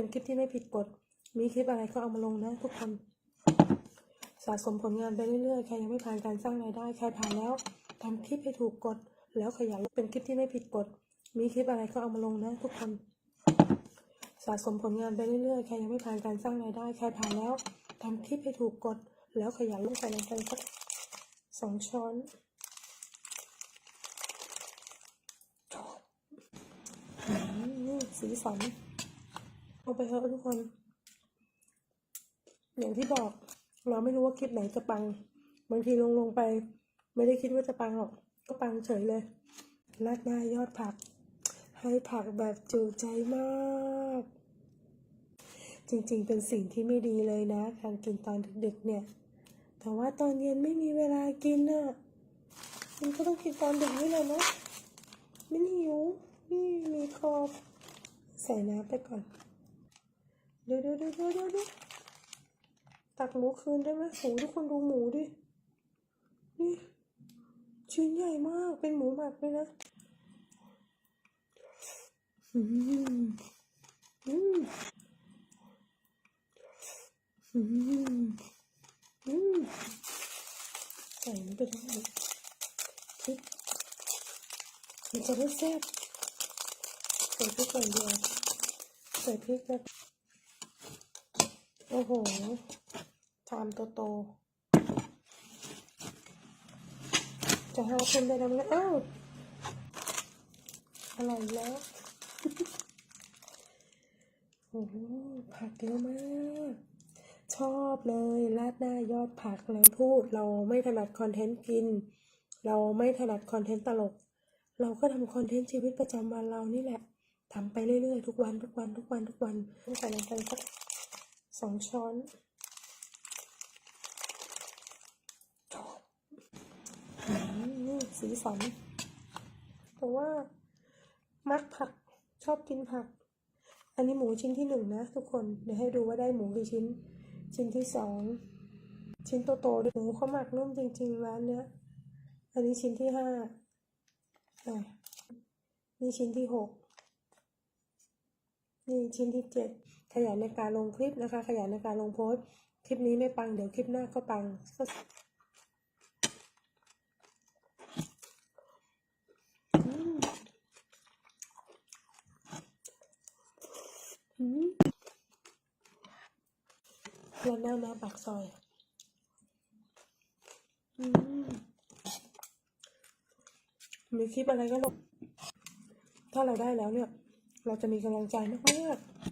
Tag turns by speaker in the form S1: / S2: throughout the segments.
S1: เป็นคลิปที่ไม่ผิดกฎ มีคลิปอะไรก็เอามาลงนะทุกคน สะสมผลงานไปเรื่อยๆ ใครยังไม่ผ่านการสร้างรายได้ ใครผ่านแล้วทำคลิปให้ถูกกฎ แล้วขยันเป็นคลิปที่ไม่ผิดกฎ มีคลิปอะไรก็เอามาลงนะทุกคน สะสมผลงานไปเรื่อยๆ ใครยังไม่ผ่านการสร้างรายได้ ใครผ่านแล้วทำคลิปให้ถูกกฎ แล้วขยันลงไปลงไปสักสองช้อนสีสัน เอาไปเถอะทุกคน อย่างที่บอก เราไม่รู้ว่าคลิปไหนจะปัง บางทีลงลงไป ไม่ได้คิดว่าจะปังหรอก ก็ปังเฉยเลยราดหน้ายอดผัก ให้ผักแบบจุใจมาก จริงๆ เป็นสิ่งที่ไม่ดีเลยนะ การกินตอนดึกๆเนี่ย แต่ว่าตอนเย็นไม่มีเวลากินน่ะมันก็ต้องกินตอนดึกนี่แหละเนาะมันหิวนี่มีคอใส่น้ำไปก่อน ดี๋ยวเดี๋ยวเดี๋ยวเดี๋ยวเดี๋ยวตักหมูคืนได้ไหมโหทุกคนดูหมูดิ นี่ชิ้นใหญ่มาก เป็นหมูหมักเลยนะ อืม อืม อืม อืม ใส่มันไปได้พริกมันจะได้แซ่บใส่พริกก่อนเดียวใส่พริกแบบโอ้โหชามโตๆจะหาคนได้ทำไงอ้าวอร่อยแล้วโอ้โหผักเยอะมาก ชอบเลยราดหน้ายอดผักแล้วพูด เราไม่ถนัดคอนเทนต์กิน เราไม่ถนัดคอนเทนต์ตลก เราก็ทำคอนเทนต์ชีวิตประจำวันเรานี่แหละทำไปเรื่อยๆ ทุกวันทุกวันทุกวันทุกวันต้องใส่ลงไปสัก สองช้อนนี่สีสันแต่ว่ามักผักชอบกินผัก อันนี้หมูชิ้นที่หนึ่งนะทุกคน เดี๋ยวให้ดูว่าได้หมูกี่ชิ้น ชิ้นที่สอง ชิ้นโตๆด้วยหมูเขาหมักนุ่มจริงๆร้านเนี้ย อันนี้ชิ้นที่ห้าอะนี่ชิ้นที่หก นี่ชิ้นที่เจ็ด ขยันในการลงคลิปนะคะ ขยันในการลงโพสต์คลิปนี้ไม่ปังเดี๋ยวคลิปหน้าก็ปังก็อืมอืมแล้วหน้าหน้าปากซอยอมมีคลิปอะไรก็ลงถ้าเราได้แล้วเนี่ย เราจะมีกำลังใจมากๆ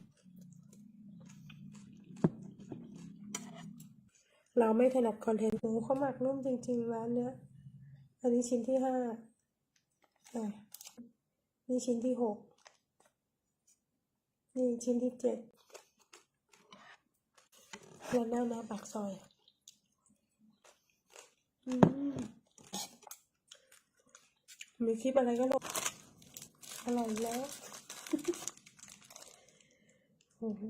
S1: เราไม่ถนัดคอนเทนต์หมูเขาหมักนุ่มจริง ๆ ร้านเนี้ย อันนี้ชิ้นที่ห้าอะนี่ชิ้นที่หก นี่ชิ้นที่เจ็ดแล้วหน้าหน้าปากซอยอืมมีคลิปอะไรก็ลงอร่อยแล้ว โอ้โห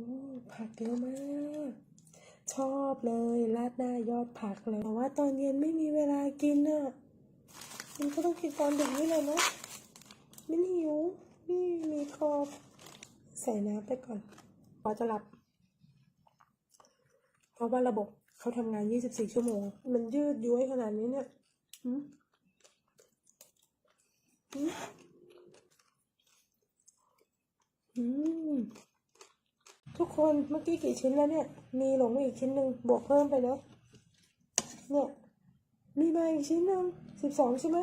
S1: ผักเยอะมาก ชอบเลยราดหน้ายอดผักเลยแต่ว่าตอนเย็นไม่มีเวลากินอะมันก็ต้องกินตอนดึกนี่แหละเนาะมันหิวนี่มีคอบใส่น้ำไปก่อนพอจะหลับ เพราะว่าระบบเขาทำงาน 24 ชั่วโมง มันยืดย้วยขนาดนี้เนี่ยหืมหืมอืม ทุกคนเมื่อกี้กี่ชิ้นแล้วเนี่ย มีหลงมาอีกชิ้นหนึ่งบวกเพิ่มไปแล้ว เนี่ย มีมาอีกชิ้นหนึ่งสิบสองใช่ไหม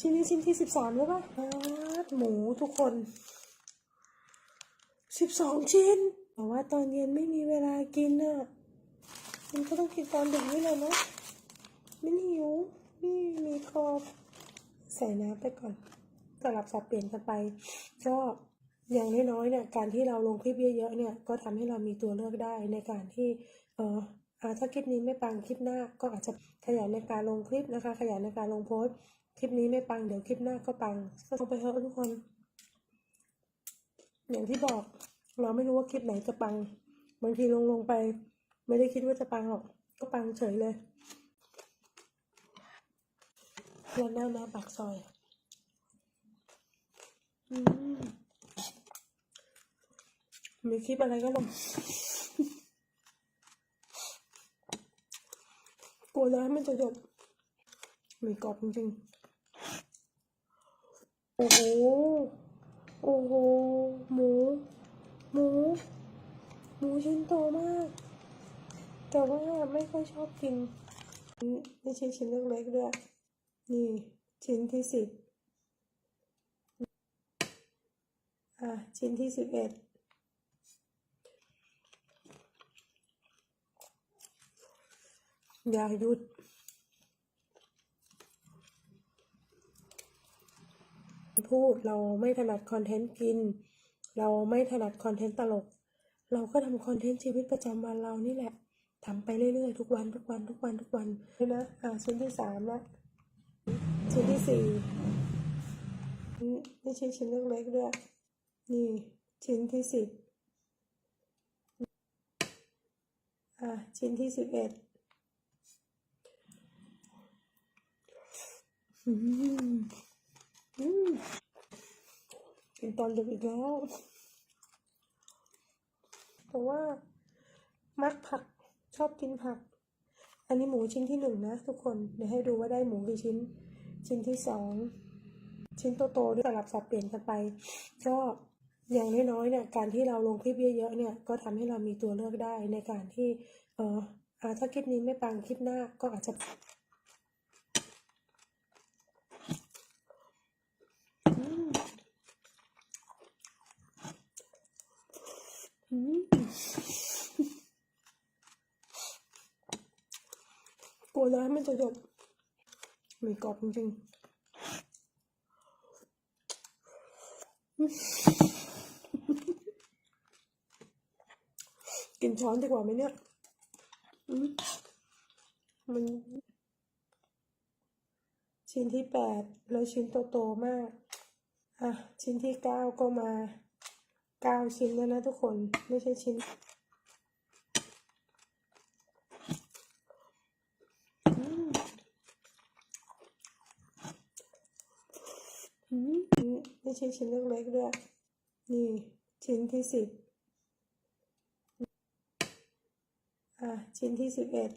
S1: ชิ้นนี้ชิ้นที่สิบสามแล้วปะหมูทุกคนสิบสองชิ้นแต่ว่าตอนเย็นไม่มีเวลากินอะมันก็ต้องกินตอนดึกนี่แหละเนาะไมันหิวนี่มีคอบใส่น้ำไปก่อนสลับสับเปลี่ยนกันไปก็ อย่างน้อยๆเนี่ยการที่เราลงคลิปเยอะๆเนี่ยก็ทำให้เรามีตัวเลือกได้ในการที่เออถ้าคลิปนี้ไม่ปังคลิปหน้าก็อาจจะขยันในการลงคลิปนะคะ ขยันในการลงโพสต์คลิปนี้ไม่ปังเดี๋ยวคลิปหน้าก็ปังก็ลงไปเถอะทุกคน อย่างที่บอกเราไม่รู้ว่าคลิปไหนจะปัง บางทีลงลงไป ไม่ได้คิดว่าจะปังหรอกก็ปังเฉยเลยแล้วหน้าหน้าปากซอย อืม มีคลิปอะไรก็ลง กลัวน้ำมันจะหยดมีกรอบจริงๆ โอ้โห โอ้โห หมู หมู หมูชิ้นโตมาก แต่ว่าไม่ค่อยชอบกินไม่ใช่ชิ้นเล็กๆด้วย นี่ ชิ้นที่สิบ อะ ชิ้นที่สิบเอ็ด อย่าหยุด พูดเราไม่ถนัดคอนเทนต์กิน เราไม่ถนัดคอนเทนต์ตลก เราก็ทำคอนเทนต์ชีวิตประจำวันเรานี่แหละทำไปเรื่อยๆ ทุกวันทุกวันทุกวันทุกวันนี่นะอ่าชิ้นที่สามละชิ้นที่สี่นี่ไม่ใช่ชิ้นเล็กๆด้วย นี่ชิ้นที่สิบอ่าชิ้นที่สิบเอ็ด อืมอืม กินตอนดึกอีกแล้ว แต่ว่า มักผักชอบกินผัก อันนี้หมูชิ้นที่หนึ่งนะทุกคน เดี๋ยวให้ดูว่าได้หมูกี่ชิ้น ชิ้นที่สอง ชิ้นโตๆด้วยสลับสับเปลี่ยนกันไปก็อย่างน้อยๆเนี่ยการที่เราลงคลิปเยอะๆเนี่ยก็ทำให้เรามีตัวเลือกได้ในการที่เออถ้าคลิปนี้ไม่ปังคลิปหน้าก็อาจจะ อืม กลัวน้ำมันจะหยดมีกรอบจริงกินช้อนดีกว่าไหมเนี่ยมมันชิ้นที่แปดแล้วชิ้นโตๆมาก อะ ชิ้นที่เก้าก็มา เก้าชิ้นแล้วนะทุกคนไม่ใช่ชิ้น ไม่ใช่ชิ้นเล็กๆด้วย นี่ ชิ้นที่สิบอะ ชิ้นที่สิบเอ็ด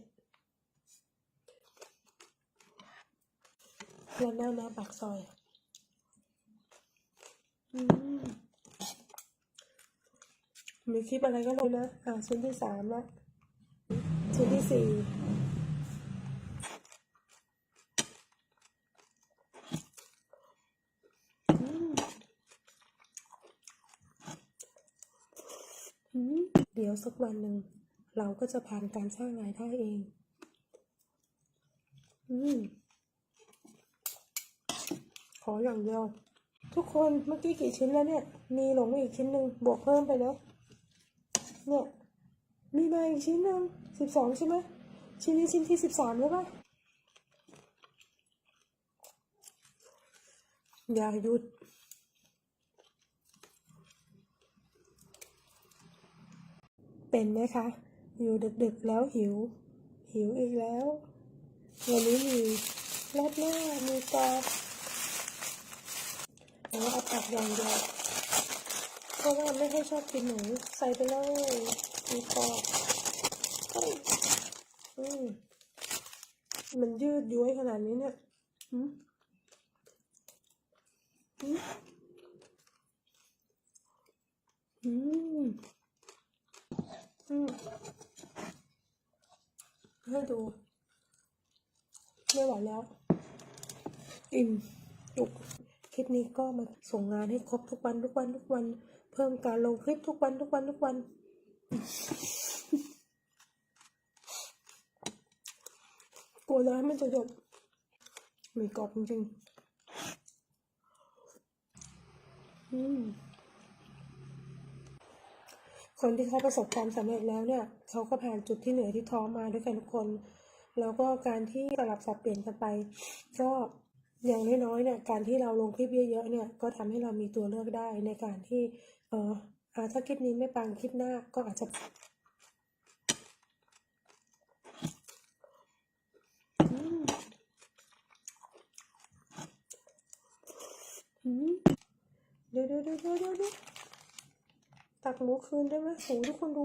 S1: แล้วหน้าหน้าปากซอย อืม มีคลิปอะไรก็ลงนะอ่าชิ้นที่สามละชิ้นที่สี่อืมเดี๋ยวสักวันหนึ่ง เราก็จะผ่านการสร้างรายได้เอง อืมขออย่างเดียว ทุกคนเมื่อกี้กี่ชิ้นแล้วเนี่ย มีหลงอีกชิ้นหนึ่งบวกเพิ่มไปนะ เนี่ยมีมาอีกชิ้นหนึ่งสิบสองใช่ไหมชิ้นนี้ชิ้นที่สิบสามแล้วป่ะอย่าหยุดเป็นไหมคะ อยู่ดึกๆแล้วหิว หิวอีกแล้ว วันนี้มีราดหน้ามีกรอแล้วเอาผักอย่างเดียว ราะว่าไม่ให้ชอบกินหมูใส่ไปเลยมีกรอบเฮ้ยอืมมันยืดย้วยขนาดนี้เนี่ยอืมอืมอืมอืมให้ดูไม่ไหวแล้ว อิ่มจุกคลิปนี้ก็มาส่งงานให้ครบทุกวันทุกวันทุกวัน เพิ่มการลงคลิปทุกวันทุกวันทุกวัน กลัวน้ำมันจะหยดมีกรอบจริงๆคนที่เขาประสบความสำเร็จแล้วเนี่ย เขาก็ผ่านจุดที่เหนื่อยที่ท้อมาด้วยกันทุกคน แล้วก็การที่สลับสับเปลี่ยนกันไป ก็ อย่างน้อยๆเนี่ยการที่เราลงคลิปเยอะๆเนี่ยก็ทำให้เรามีตัวเลือกได้ในการที่เอออ่าถ้าคลิปนี้ไม่ปังคลิปหน้าก็อาจจะเดี๋ยวเดี๋ยวเดี๋ยวเดี๋ยวเดี๋ยวตักหมูคืนได้ไหมโหทุกคนดู